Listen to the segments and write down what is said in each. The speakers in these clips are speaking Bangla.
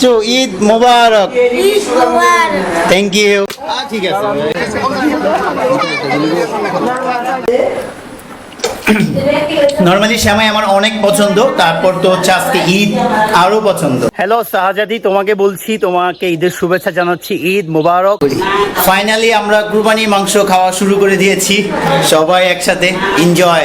চাচু ঈদ মোবারক। ঈদ থ্যাংক ইউ ঠিক আছে। নর্মালি শ্যামাই আমার অনেক পছন্দ তারপর তো হচ্ছে আজকে ঈদ আরও পছন্দ। হ্যালো শাহজাদি তোমাকে বলছি তোমাকে ঈদের শুভেচ্ছা জানাচ্ছি ঈদ মোবারক। ফাইনালি আমরা কুরবানি মাংস খাওয়া শুরু করে দিয়েছি সবাই একসাথে এনজয়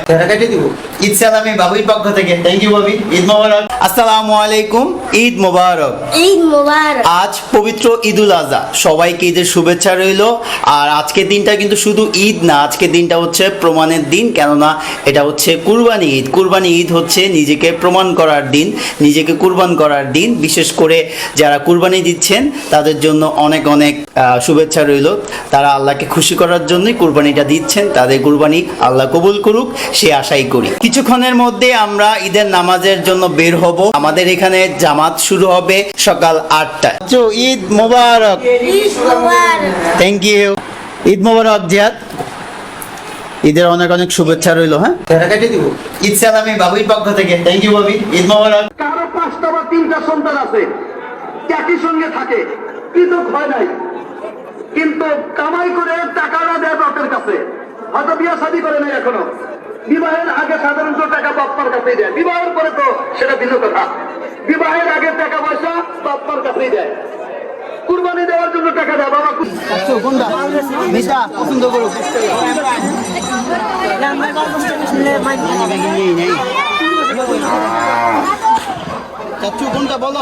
ঈদ সালামি বাবুর পক্ষ থেকে। থ্যাংক ইউ বাবি ঈদ মোবারক। আসসালামু আলাইকুম। ঈদ মোবারক। ঈদ মুবারক। আজ পবিত্র ঈদুল আজহা। সবাইকে ঈদের শুভেচ্ছা রইল। আর আজকের দিনটা কিন্তু শুধু ঈদ না আজকের দিনটা হচ্ছে প্রমাণের দিন। কেননা এটা হচ্ছে কুরবানি ঈদ। কুরবানি ঈদ হচ্ছে নিজেকে প্রমাণ করার দিন নিজেকে কুরবান করার দিন। বিশেষ করে যারা কুরবানি দিচ্ছেন তাদের জন্য অনেক অনেক আহ, শুভেচ্ছা রইল। তারা আল্লাহকে খুশি করার জন্যই কুরবানিটা দিচ্ছেন। তাদের কুরবানি আল্লাহ কবুল করুক সে আশাই করি। কিছুক্ষণের মধ্যে আমরা ঈদের নামাজের জন্য বের হব। আমাদের এখানে জামাত শুরু হবে সকাল আটটায়। তো ঈদ মোবারক। Thank you Eid Mubarak Ziyad. ঈদের অনেক অনেক শুভেচ্ছা রইল হ্যাঁ? ঈদ সালামি বাবুর পক্ষ থেকে। থ্যাংক ইউ বাবি। ঈদ মোবারক। কারও পাঁচটা বা তিনটা সন্তান আছে একই সঙ্গে থাকে পৃথক হয় নাই। কিন্তু কামাই করে টাকাটা দেয় বাপের কাছে। হয়তো বিয়া শাদী করে নাই এখনও। বিবাহের আগে সাধারণত টাকা বাপ্পার কাছেই দেয়। বিবাহের পরে তো সেটা ভিন্ন কথা। বিবাহের আগে টাকা পয়সা বাপ্পার কাছেই দেয়। কুরবানি দেওয়ার জন্য টাকা দেয়। বাবা মিশা পছন্দ করুক চাচু কোনটা বলো?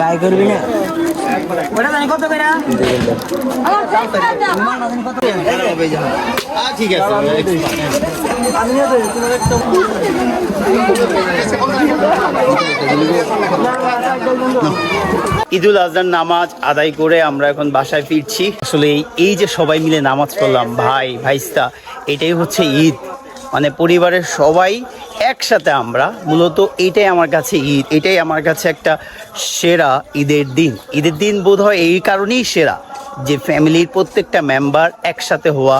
বাই করবি না? আহ, ঠিক আছে ঈদুল আজহার নামাজ আদায় করে আমরা এখন বাসায় ফিরছি। আসলে এই- এই যে সবাই মিলে নামাজ পড়লাম ভাই ভাইস্তা এটাই হচ্ছে ঈদ। মানে পরিবারের সবাই একসাথে আমরা মূলত এটাই আমার কাছে ঈদ, এটাই আমার কাছে একটা সেরা ঈদের দিন। ঈদের দিন বোধ হয় এই কারণেই সেরা যে ফ্যামিলির প্রত্যেকটা মেম্বার একসাথে হওয়া,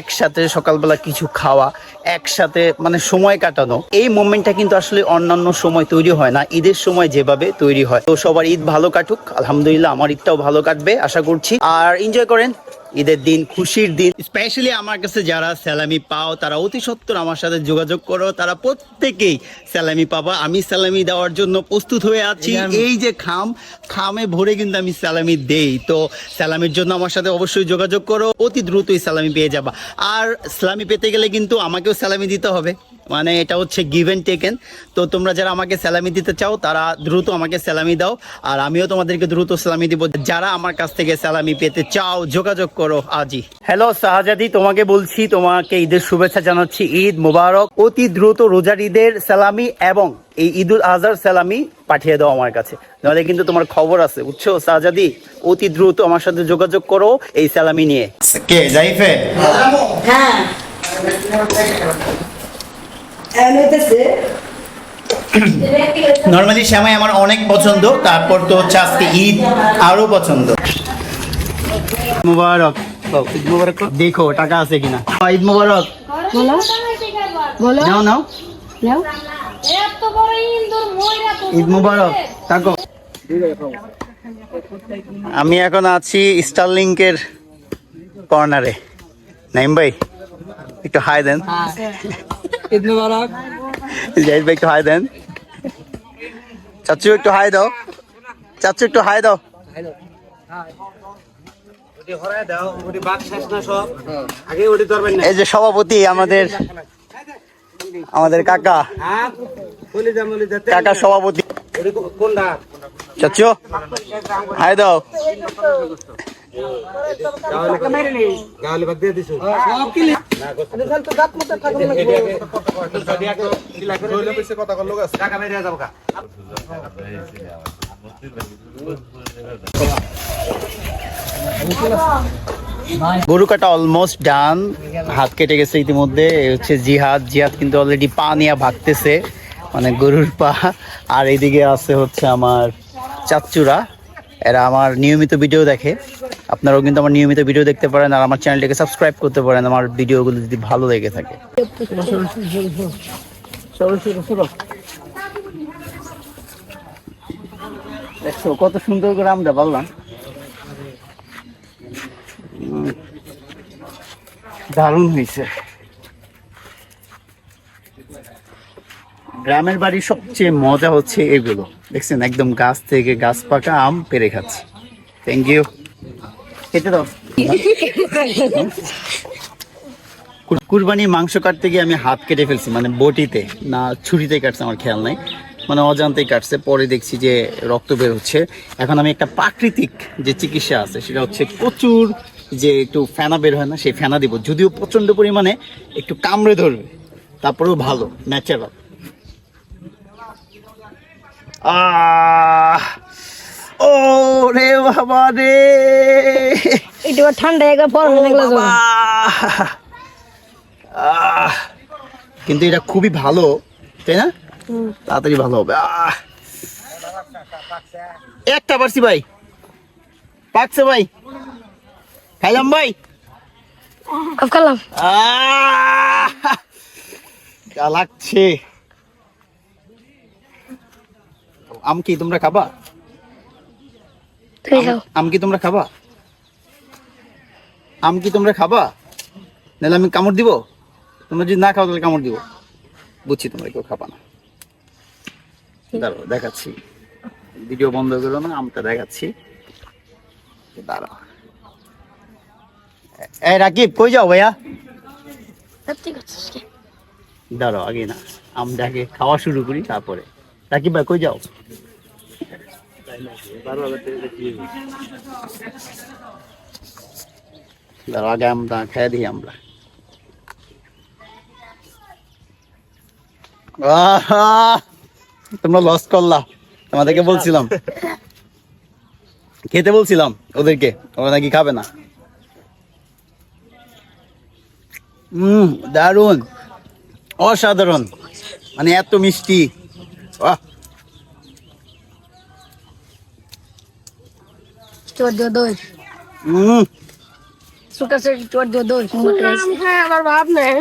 একসাথে সকালবেলা কিছু খাওয়া, একসাথে মানে সময় কাটানো। এই মোমেন্টটা কিন্তু আসলে অন্যান্য সময় তৈরি হয় না, ঈদের সময় যেভাবে তৈরি হয়। তো সবার ঈদ ভালো কাটুক, আলহামদুলিল্লাহ আমার ঈদটাও ভালো কাটবে, আশা করছি। আর এনজয় করেন ঈদের দিন খুশির দিন। স্পেশালি আমার কাছে যারা স্যালামি পাও তারা অতি সত্তর আমার সাথে যোগাযোগ করো। তারা প্রত্যেকেই স্যালামি পাবা। আমি স্যালামি দেওয়ার জন্য প্রস্তুত হয়ে আছি। এই যে খাম খামে ভরে কিন্তু আমি স্যালামি দেই। তো স্যালামির জন্য আমার সাথে অবশ্যই যোগাযোগ করো। অতি দ্রুতই স্যালামি পেয়ে যাবা। আর স্যালামি পেতে গেলে কিন্তু আমাকেও স্যালামি দিতে হবে। মানে এটা হচ্ছে গিভ অ্যান্ড টেকেন তো তোমরা যারা আমাকে স্যালামি দিতে চাও তারা দ্রুত আমাকে স্যালামি দাও। আর আমিও তোমাদেরকে দ্রুত স্যালামি দিব। যারা আমার কাছ থেকে স্যালামি পেতে চাও যোগাযোগ করো আজই হ্যালো শাহজাদি তোমাকে বলছি তোমাকে ঈদের শুভেচ্ছা জানাচ্ছি। ঈদ মোবারক। অতি দ্রুত রোজার ঈদের স্যালামি এবং এই ঈদুল আজহার স্যালামি পাঠিয়ে দাও আমার কাছে। নাহলে কিন্তু তোমার খবর আছে বুঝছ? শাহজাদি অতি দ্রুত আমার সাথে যোগাযোগ করো এই স্যালামি নিয়ে। কে জাইফে? হ্যাঁ। নর্মালি শ্যামাই আমার অনেক পছন্দ তারপর তো হচ্ছে আজকে ঈদ আরও পছন্দ। মুবারক। ঈদ মুবারক। দেখো টাকা আছে কিনা। ঈদ মুবারক। বলো। বলো। নাও নাও। ঈদ মুবারক। থাকো আমি এখন আছি স্টারলিংকের কর্নারে নাইম ভাই একটু হাই দেন। ঈদ মুবারক। জাহিদ ভাই একটু হাই দেন। চাচু একটু হাই দাও। চাচু একটু হাই দাও। এই যে সভাপতি আমাদের আমাদের কাকা। কাকা সভাপতি। চাচু হাই দাও। গরু কাটা অলমোস্ট ডান হাত কেটে গেছে ইতিমধ্যে। হচ্ছে জিহাদ। জিহাদ কিন্তু অলরেডি পা নিয়ে ভাগতেছে। মানে গরুর পা। আর এইদিকে আছে হচ্ছে আমার চাচ্চুরা এরা আমার নিয়মিত ভিডিও দেখে। আপনারাও কিন্তু আমার নিয়মিত ভিডিও দেখতে পারেন আর আমার চ্যানেলটিকে সাবস্ক্রাইব করতে পারেন। আমার ভিডিওগুলো যদি ভালো লেগে থাকে। কত সুন্দর করে আমরা বললাম দারুণ হয়েছে। গ্রামের বাড়ির সবচেয়ে মজা হচ্ছে এগুলো। দেখছেন, একদম গাছ থেকে গাছ পাকা আম পেরে খাচ্ছি। থ্যাংক ইউ খেতে দাও। কুরবানির মাংস কাটতে গিয়ে আমি হাত কেটে ফেলছি মানে বটিতে, না ছুরিতে কাটছে, আমার খেয়াল নাই। মানে অজান্তেই কাটছে, পরে দেখছি যে রক্ত বের হচ্ছে। এখন আমি একটা প্রাকৃতিক যে চিকিৎসা আছে, সেটা হচ্ছে প্রচুর যে একটু ফেনা বের হয় না, সেই ফেনা দিব। যদিও প্রচণ্ড পরিমাণে একটু কামড়ে ধরবে, তারপরেও ভালো ন্যাচারাল আহ! ও রে বাবা রে। একটু ঠান্ডা একবার বাবা। আহ, কিন্তু এটা খুবই ভালো তাই না? তাড়াতাড়ি ভালো হবে। একটা পারছি ভাই। পাকছে ভাই। খাইলাম ভাই। যা লাগছে। আম কি তোমরা খাবা? তুমি খাও আম কি তোমরা খাবা? আম কি তোমরা খাবা? নাহলে আমি কামড় দিব? তোমরা যদি না খাও তাহলে কামড় দিব। বুঝছি তোমরা কেউ খাবা না। দাঁড়াও দেখাচ্ছি। ভিডিও বন্ধ করো না আমটা দেখাচ্ছি। দাঁড়াও এই রাকিব কই যাও ভাইয়া? দাঁড়াও আগে না আমটা আগে খাওয়া শুরু করি তারপরে। রাকিব ভাই কই যাও? আগে আমরা খেয়ে দিই আমরা আহা! তোমরা লস করলা। তোমাদেরকে বলছিলাম। খেতে বলছিলাম ওদেরকে। ওরা নাকি খাবে না। হুম দারুণ। অসাধারণ। মানে এত মিষ্টি। বাহ চোর দিও দই হুম সুটা চোর দিও দই হ্যাঁ আমার ভাব নেই।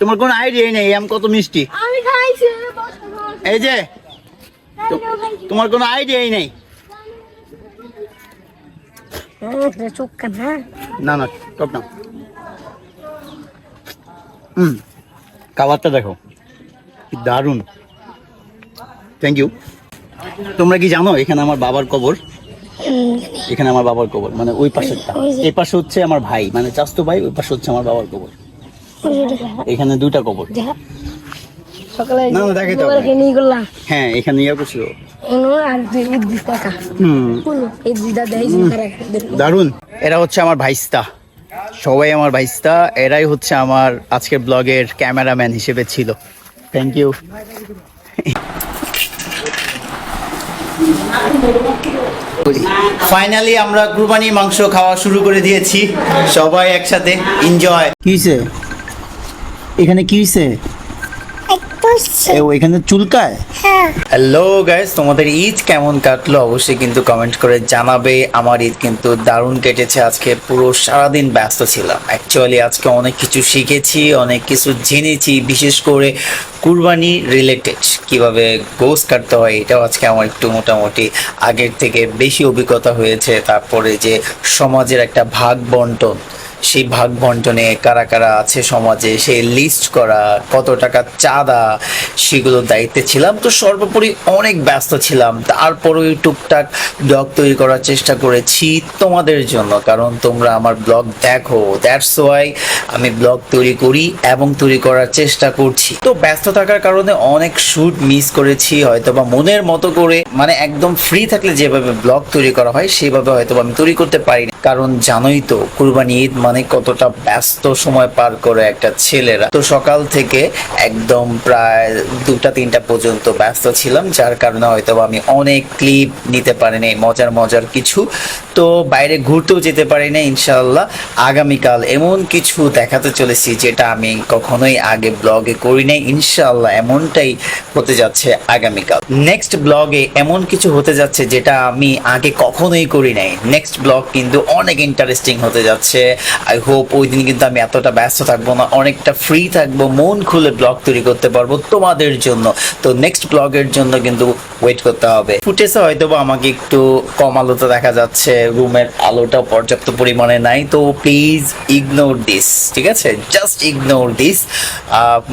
তোমার কোনো আইডিয়াই নেই আম কত মিষ্টি? আমি খাইছি এই যে তোমার কোনো আইডিয়াই নেই? হ্যাঁ? না না টপ না হুম খাবারটা দেখো কি দারুণ। থ্যাংক ইউ তোমরা কি জানো এখানে আমার বাবার কবর? এখানে আমার বাবার কবর মানে ওই পাশেরটা এই পাশে হচ্ছে আমার ভাই মানে চাস্তো ভাই ওই পাশে হচ্ছে আমার বাবার কবর। এখানে দুইটা কবর। সকালে না, না, দেখাই তো হ্যাঁ এখানে ইয়ে করছিল দারুণ এরা হচ্ছে আমার ভাইস্তা। সবাই আমার ভাইস্তা এরাই হচ্ছে আমার আজকের ব্লগের ক্যামেরাম্যান হিসেবে ছিল। থ্যাংক ইউ ফাইনালি আমরা কুরবানি মাংস খাওয়া শুরু করে দিয়েছি। সবাই একসাথে এনজয় কি এখানে কি এ, ও এখানে চুলকায়? হ্যালো গাইস তোমাদের ঈদ কেমন কাটলো? অবশ্যই কিন্তু কমেন্ট করে জানাবে। আমার ঈদ কিন্তু দারুণ কেটেছে। আজকে পুরো সারাদিন ব্যস্ত ছিলাম। অ্যাকচুয়ালি আজকে অনেক কিছু শিখেছি অনেক কিছু জেনেছি বিশেষ করে কুরবানি রিলেটেড কীভাবে গোস কাটতে হয় এটাও আজকে আমার একটু মোটামুটি আগের থেকে বেশি অভিজ্ঞতা হয়েছে। তারপরে যে সমাজের একটা ভাগ বন্টন সেই ভাগ বন্টনে কারা কারা আছে সমাজে সেই লিস্ট করা, কত টাকা চাঁদা, সেগুলোর দায়িত্বে ছিলাম। তো সর্বোপরি অনেক ব্যস্ত ছিলাম। তারপরেও টুকটাক ব্লগ তৈরি করার চেষ্টা করেছি তোমাদের জন্য। কারণ তোমরা আমার ব্লগ দেখো। দ্যাটস ওয়াই আমি ব্লগ তৈরি করি এবং তৈরি করার চেষ্টা করছি। তো ব্যস্ত থাকার কারণে অনেক শুট মিস করেছি হয়তো বা মনের মতো করে। মানে একদম ফ্রি থাকলে যেভাবে ব্লগ তৈরি করা হয়, সেভাবে হয়তো আমি তৈরি করতে পারিনি। কারণ জানোই তো, কুরবানি ঈদ মানে কতটা ব্যস্ত সময় পার করে একটা ছেলেরা। তো সকাল থেকে একদম প্রায় দুটা, তিনটা পর্যন্ত ব্যস্ত ছিলাম, যার কারণে হয়তো আমি অনেক ক্লিপ নিতে পারিনি, মজার মজার কিছু। তো বাইরে ঘুরতেও যেতে পারি না ইনশাল্লাহ আগামীকাল এমন কিছু দেখাতে চলেছি যেটা আমি কখনোই আগে ব্লগে করি নাই ইনশাল্লাহ এমনটাই হতে যাচ্ছে আগামীকাল। নেক্সট ব্লগে এমন কিছু হতে যাচ্ছে যেটা আমি আগে কখনোই করি নাই। নেক্সট ব্লগ কিন্তু অনেক ইন্টারেস্টিং হতে যাচ্ছে। আই হোপ ওই দিন কিন্তু আমি এতটা ব্যস্ত থাকব না, অনেকটা ফ্রি থাকব, মন খুলে ব্লগ তৈরি করতে পারব তোমাদের জন্য। তো নেক্সট ব্লগের জন্য কিন্তু ওয়েট করতে হবে। ফুটেজে হয়তো আমাকে একটু কম আলোতে দেখা যাচ্ছে, রুমের আলোটা পর্যাপ্ত পরিমাণে নাই, তো প্লিজ ইগনোর দিস ঠিক আছে? জাস্ট ইগনোর দিস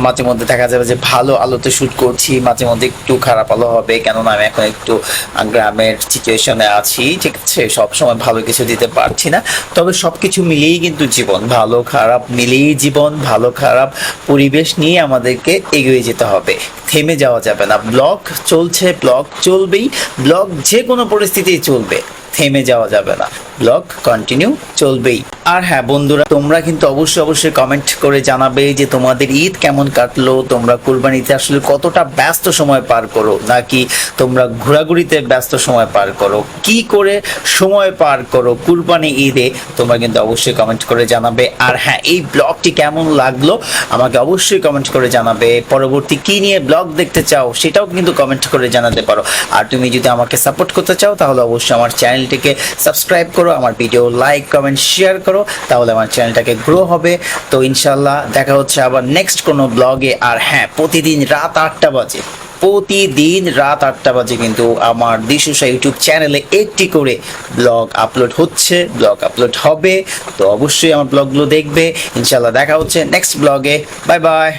মাঝে মধ্যে দেখা যাবে যে ভালো আলোতে শ্যুট করছি, মাঝে মধ্যে একটু খারাপ আলো হবে, কেননা আমি এখন একটু গ্রামের সিচুয়েশনে আছি, ঠিক আছে? সবসময় ভালো কিছু দিতে পারছি না। তবে সব কিছু মিলিয়েই কিন্তু জীবন ভালো, খারাপ মিলিয়েই জীবন, ভালো, খারাপ পরিবেশ নিয়ে আমাদেরকে এগিয়ে যেতে হবে। থেমে যাওয়া যাবে না। ব্লগ চলছে ব্লগ চলবেই ব্লগ যে কোনো পরিস্থিতিই চলবে। থেমে যাওয়া যাবে না। ব্লগ কন্টিনিউ চলবেই। আর হ্যাঁ বন্ধুরা, তোমরা কিন্তু অবশ্যই অবশ্যই কমেন্ট করে জানাবে যে তোমাদের ঈদ কেমন কাটলো, তোমরা কুরবানিতে আসলে কতটা ব্যস্ত সময় পার করো, নাকি তোমরা ঘোরাঘুরিতে ব্যস্ত সময় পার করো, কি করে সময় পার করো কুরবানি ঈদে, তোমরা কিন্তু অবশ্যই কমেন্ট করে জানাবে। আর হ্যাঁ এই ব্লগটি কেমন লাগল, আমাকে অবশ্যই কমেন্ট করে জানাবে। পরবর্তী কি নিয়ে ব্লগ দেখতে চাও, সেটাও কিন্তু কমেন্ট করে জানাতে পারো। আর তুমি যদি আমাকে সাপোর্ট করতে চাও, তাহলে অবশ্যই আমার চ্যানেলটিকে সাবস্ক্রাইব করো, আমার ভিডিও লাইক কমেন্ট শেয়ার করো, তাহলে আমার চ্যানেলটাকে গ্রো হবে। তো ইনশাল্লাহ দেখা হচ্ছে আবার নেক্সট কোনো ব্লগে আর হ্যাঁ প্রতিদিন রাত আটটা বাজে। প্রতিদিন রাত আটটা বাজে কিন্তু আমার দিশুষা ইউটিউব চ্যানেলে একটি করে ব্লগ আপলোড হচ্ছে ব্লগ আপলোড হবে। তো অবশ্যই আমার ব্লগগুলো দেখবে। ইনশাল্লাহ দেখা হচ্ছে নেক্সট ব্লগে বাই বাই